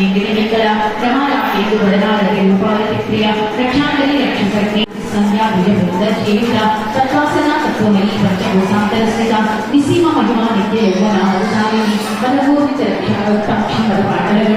ಏಕರೇಕಲ ಪ್ರಮಾಣಾಪೇತು ಬದಲಾಗದೆ ರೂಪಾವತಿ ಕ್ರಿಯ ರಕ್ಷಣಾಗಲಿ ರಕ್ಷಿಸಕ್ಕೆ ಸಂಧ್ಯಾ ಬೀಜಭೂತ ಜೀವಿತ ತತ್ವಾಸನ ತತ್ವಮಯಿ ಪಂಚಭೂತಾಂತರಸ್ಥಿತ ನಿಸೀಮ ಮಹಿಮಾ ನಿತ್ಯ ಯೌವನ ಅವಸಾಯಿ ಪದಭೂತಿ ರಕ್ಷಣ ಪಕ್ಷಿ ಪದ ಪಾಠಗಳ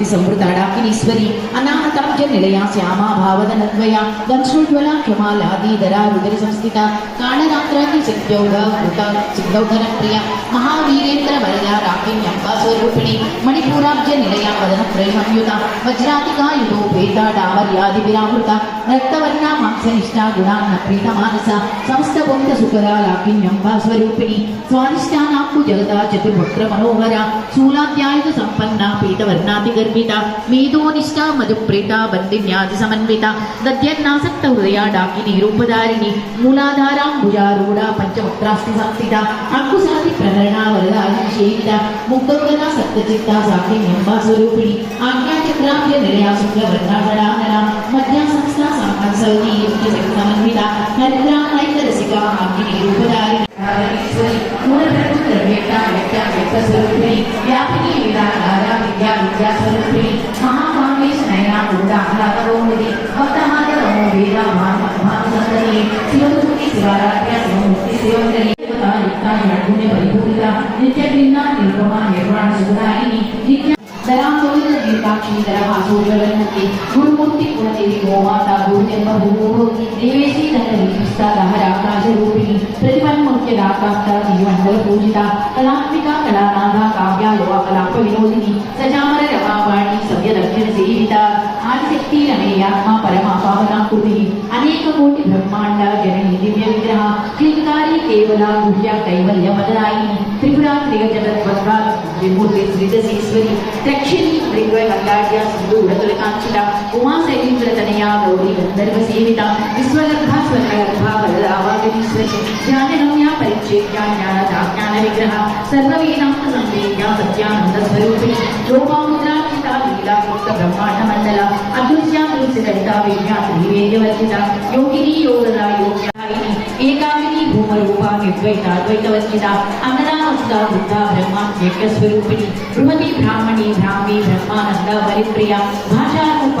ఆసక్తి సమృతాడాకినీశ్వరి అనాహతాబ్జ నిలయ శ్యామా భావదనద్వయ దంశ్రోజ్వల క్షమాలాదీధరా రుదరి సంస్థిత కాళరాత్రాది శక్త్యౌఘ కృత సిద్ధౌధర ప్రియ మహావీరేంద్ర వరద రాకిణ్యంబ స్వరూపిణి మణిపూరాబ్జ నిలయ వదన త్రైమయుత వజ్రాధికాయుతో పేత డావర్యాది విరామృత రక్తవర్ణ మాంసనిష్ట గుణాన్న ప్రీత మానస సమస్త బొంత సుఖద లాకిన్యంబ స్వరూపిణి స్వాదిష్టానాంబు జగత చతుర్వక్ర మనోహర శూలాధ్యాయుత సంపన్న పీతవర్ణాతి గర్భిత మేధోనిష్ట మధుప్రీత బందిన్యాది సమన్విత దద్యన్నాసక్త హృదయ డాకిని రూపధారిణి మూలాధారాంబుజారూఢ పంచవక్రాస్తి సంస్థిత అంకుశాది ప్రహరణ వరదాభిషేకిత ముగ్ధోగన సప్తచిత్త సాక్షిణ్యంబ స్వరూపిణి ఆజ్ఞా ಗ್ರಾಮ್ಯದಲ್ಲಿ ಸುಖ ವೃಂದಾವಣ ಮಧ್ಯಾಸಕ್ತ ಸಂಪತ್ಸೌನಿ ಯೋಗ್ಯ ಸಂಗಮನ್ವಿತ ಹರಿದ್ರಾಂ ನೈಕ ರಸಿಕ ಹಾಕಿನಿ ರೂಪಧಾರಿ व्यापिनी विदाधारा विद्या विद्या स्वरूपी महाकामेश नयना उदाहरा करोमि भक्तहार, नमो वेदा महासंतनी शिवमुक्ति शिवाराध्या शिवमुक्ति शिवंतनी तथा युक्ता निर्गुण्य परिपूरिता नित्य निर्गमा निर्वाण सुधारिणी नित्य दराम साक्षी धरभासोज्वलनते गुरुमूर्तिपुरदेवी गोमाता गुरुजन्मभूमोगी देवेशी धनविस्ता राजरूपिणी प्रतिपन्मुख्यदाकान्ता पूजिता कलात्मिका कलानादा रवा कलापविनोदिनी सव्य रमावाणी सेविता शक्ति आत्मा परमापावना अनेक कोटि ब्रह्मांड जननी दिव्य विग्रह कृतकारी केवला गुह्य कैवल्य मदनाई त्रिपुरा त्रिगजन त्वरा त्रिमूर्ति त्रिजसेश्वरी त्रक्षिणी त्रिग्वय मल्लाड्य सिंधु रतुलकांक्षिता उमा सैलींद्र तनया गौरी गंधर्व सेविता विश्वलब्ध स्वर्गलब्ध वरदावागरीश्वर ज्ञानरम्या परिचेत्या ज्ञानदा ज्ञान विग्रह सर्ववेदांत संवेद्या सत्यानंद स्वरूपी रूपा పరిచ్ఛేద్య జ్ఞానదాజ్ఞాన విగ్రహ సర్వవేదాంత సంవేద్య సత్యానంద స్వరూపిణి లోపాముద్రాక్షిత లీలాముక్త బ్రహ్మాండ మండల అదృశ్య దృశ్య కవిత విద్యా శ్రీవేద్యవర్జిత యోగిని యోగద యోగ్యాయిని ఏకామిని భూమరూప నిర్ద్వైత ద్వైతవర్జిత అన్నదానస్త బుద్ధ బ్రహ్మాండ స్వరూపిణి బృహతి బ్రాహ్మణి బ్రాహ్మీ బ్రహ్మానంద పరిప్రియ భాషారూప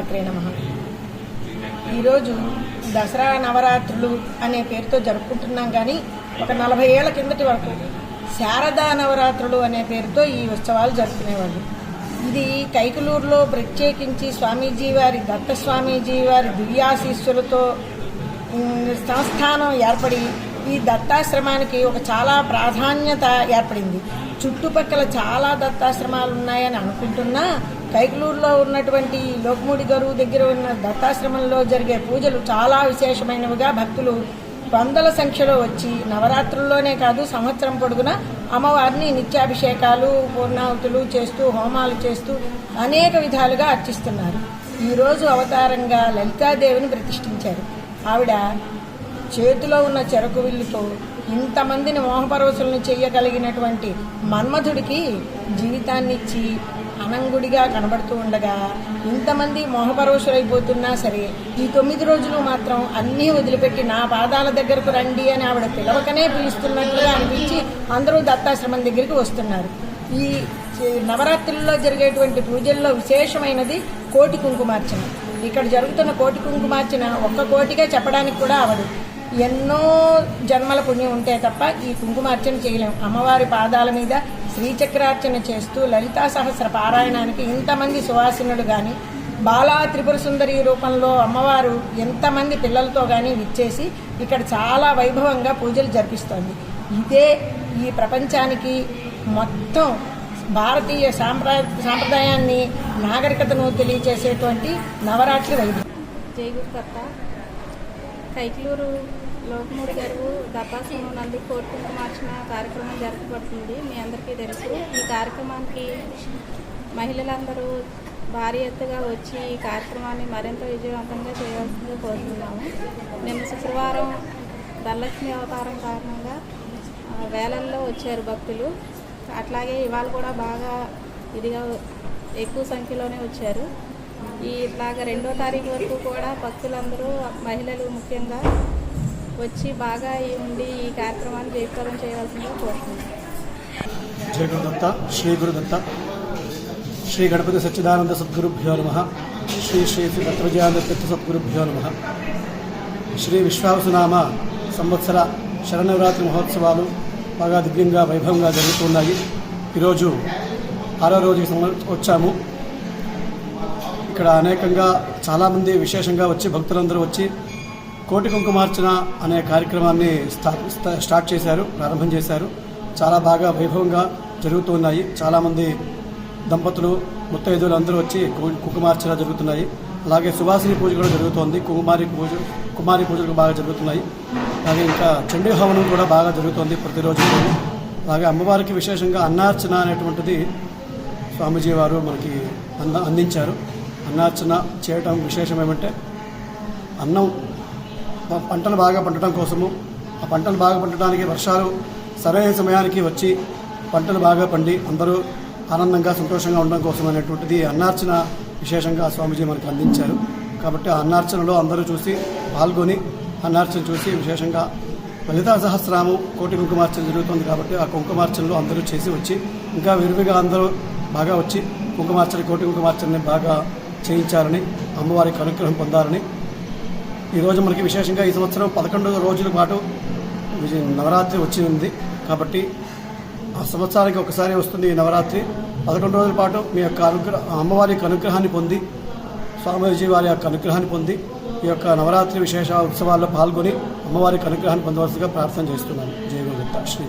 శ్రీమాత్రే నమ. ఈరోజు దసరా నవరాత్రులు అనే పేరుతో జరుపుకుంటున్నాం కానీ ఒక నలభై ఏళ్ళ కిందటి వరకు శారదా నవరాత్రులు అనే పేరుతో ఈ ఉత్సవాలు జరుపుకునేవాళ్ళు. ఇది కైకలూరులో ప్రత్యేకించి స్వామీజీ వారి దత్త స్వామీజీ వారి దివ్యాశీస్సులతో సంస్థానం ఏర్పడి ఈ దత్తాశ్రమానికి ఒక చాలా ప్రాధాన్యత ఏర్పడింది. చుట్టుపక్కల చాలా దత్తాశ్రమాలు ఉన్నాయని అనుకుంటున్నా కైకలూరులో ఉన్నటువంటి లోకమూడి గరువు దగ్గర ఉన్న దత్తాశ్రమంలో జరిగే పూజలు చాలా విశేషమైనవిగా భక్తులు వందల సంఖ్యలో వచ్చి నవరాత్రుల్లోనే కాదు సంవత్సరం పొడుగున అమ్మవారిని నిత్యాభిషేకాలు పూర్ణాహుతులు చేస్తూ హోమాలు చేస్తూ అనేక విధాలుగా అర్చిస్తున్నారు. ఈరోజు అవతారంగా లలితాదేవిని ప్రతిష్ఠించారు. ఆవిడ చేతిలో ఉన్న చెరకు విల్లుతో ఇంతమందిని మోహపరవశులను చేయగలిగినటువంటి మన్మధుడికి జీవితాన్నిచ్చి అనంగుడిగా కనబడుతూ ఉండగా ఇంతమంది మోహపరోషులైపోతున్నా సరే ఈ తొమ్మిది రోజులు మాత్రం అన్నీ వదిలిపెట్టి నా పాదాల దగ్గరకు రండి అని ఆవిడ పిలవకనే పిలుస్తున్నట్లుగా అనిపించి అందరూ దత్తాశ్రమం దగ్గరికి వస్తున్నారు. ఈ ఈ నవరాత్రుల్లో జరిగేటువంటి పూజల్లో విశేషమైనది కోటి కుంకుమార్చన. ఇక్కడ జరుగుతున్న కోటి కుంకుమార్చన ఒక్క కోటిగా చెప్పడానికి కూడా అవదు ఎన్నో జన్మల పుణ్యం ఉంటే తప్ప ఈ కుంకుమార్చన చేయలేం. అమ్మవారి పాదాల మీద శ్రీచక్రార్చన చేస్తూ లలితా సహస్ర పారాయణానికి ఇంతమంది సువాసినులు కానీ బాలా త్రిపుర సుందరి రూపంలో అమ్మవారు ఎంతమంది పిల్లలతో కానీ విచ్చేసి ఇక్కడ చాలా వైభవంగా పూజలు జరిపిస్తోంది. ఇదే ఈ ప్రపంచానికి మొత్తం భారతీయ సాంప్రదాయ సాంప్రదాయాన్ని నాగరికతను తెలియచేసేటువంటి నవరాత్రి వైభవం. జయగురుకర్త కైకలూరు లోకమూడి గారు దత్తాశ్రమం నందు కోరుకుంటూ మార్చిన కార్యక్రమం జరగబడుతుంది. మీ అందరికీ తెలుసు ఈ కార్యక్రమానికి మహిళలందరూ భారీ ఎత్తుగా వచ్చి ఈ కార్యక్రమాన్ని మరింత విజయవంతంగా చేయవలసిందిగా కోరుతున్నాము. నిన్న శుక్రవారం ధనలక్ష్మి అవతారం కారణంగా వేలల్లో వచ్చారు భక్తులు. అట్లాగే ఇవాళ కూడా బాగా ఇదిగా ఎక్కువ సంఖ్యలోనే వచ్చారు. ఈ ఇట్లాగ రెండో తారీఖు వరకు కూడా భక్తులందరూ మహిళలు ముఖ్యంగా వచ్చి బాగా ఉండి ఈ కార్యక్రమాన్ని జయప్రదం చేయవలసిందిగా కోరుతున్నాను. గురుదత్త శ్రీ గురుదత్త శ్రీ గణపతి సచ్చిదానంద సద్గురుభ్యో నమ శ్రీ శ్రీ శ్రీ దత్తవిజయానంద సద్గురుభ్యో నమ. శ్రీ విశ్వాసనామ సంవత్సర శరణవరాత్రి మహోత్సవాలు బాగా దివ్యంగా వైభవంగా జరుగుతున్నాయి ఈరోజు ఆరో రోజుకి వచ్చాము. ఇక్కడ అనేకంగా చాలామంది విశేషంగా వచ్చి భక్తులందరూ వచ్చి కోటి కుంకుమార్చన అనే కార్యక్రమాన్ని స్టా స్టార్ట్ చేశారు ప్రారంభం చేశారు. చాలా బాగా వైభవంగా జరుగుతున్నాయి. చాలామంది దంపతులు ముత్తైదులు అందరూ వచ్చి కు- కుంకుమార్చన జరుగుతున్నాయి. అలాగే సువాసిని పూజ కూడా జరుగుతోంది. కుమారి పూజ కుమారి పూజలు బాగా జరుగుతున్నాయి. అలాగే ఇంకా చండీ హవనం కూడా బాగా జరుగుతోంది ప్రతిరోజు. అలాగే అమ్మవారికి విశేషంగా అన్నార్చన అనేటువంటిది స్వామీజీ వారు మనకి అంద అందించారు. అన్నార్చన చేయటం విశేషం ఏమంటే అన్నం పంటలు బాగా పండటం కోసము ఆ పంటలు బాగా పండటానికి వర్షాలు సరైన సమయానికి వచ్చి పంటలు బాగా పండి అందరూ ఆనందంగా సంతోషంగా ఉండడం కోసం అనేటువంటిది అన్నార్చన విశేషంగా స్వామీజీ మనకు అందించారు. కాబట్టి ఆ అన్నార్చనలో అందరూ చూసి పాల్గొని అన్నార్చన చూసి విశేషంగా లలితా సహస్రాము కోటి కుంకుమార్చన జరుగుతుంది కాబట్టి ఆ కుంకుమార్చనలో అందరూ చేసి వచ్చి ఇంకా విరివిగా అందరూ బాగా వచ్చి కుంకుమార్చన కోటి కుంకుమార్చనని బాగా చేయించాలని అమ్మవారికి అనుగ్రహం పొందాలని ఈరోజు మనకి విశేషంగా ఈ సంవత్సరం పదకొండు రోజుల పాటు నవరాత్రి వచ్చి ఉంది. కాబట్టి ఆ సంవత్సరానికి ఒకసారి వస్తుంది ఈ నవరాత్రి. పదకొండు రోజుల పాటు మీ యొక్క అనుగ్రహ అమ్మవారి యొక్క అనుగ్రహాన్ని పొంది స్వామీజీ వారి యొక్క అనుగ్రహాన్ని పొంది ఈ యొక్క నవరాత్రి విశేష ఉత్సవాల్లో పాల్గొని అమ్మవారికి అనుగ్రహాన్ని పొందవలసిగా ప్రార్థన చేస్తున్నాను. జయ గురు శ్రీ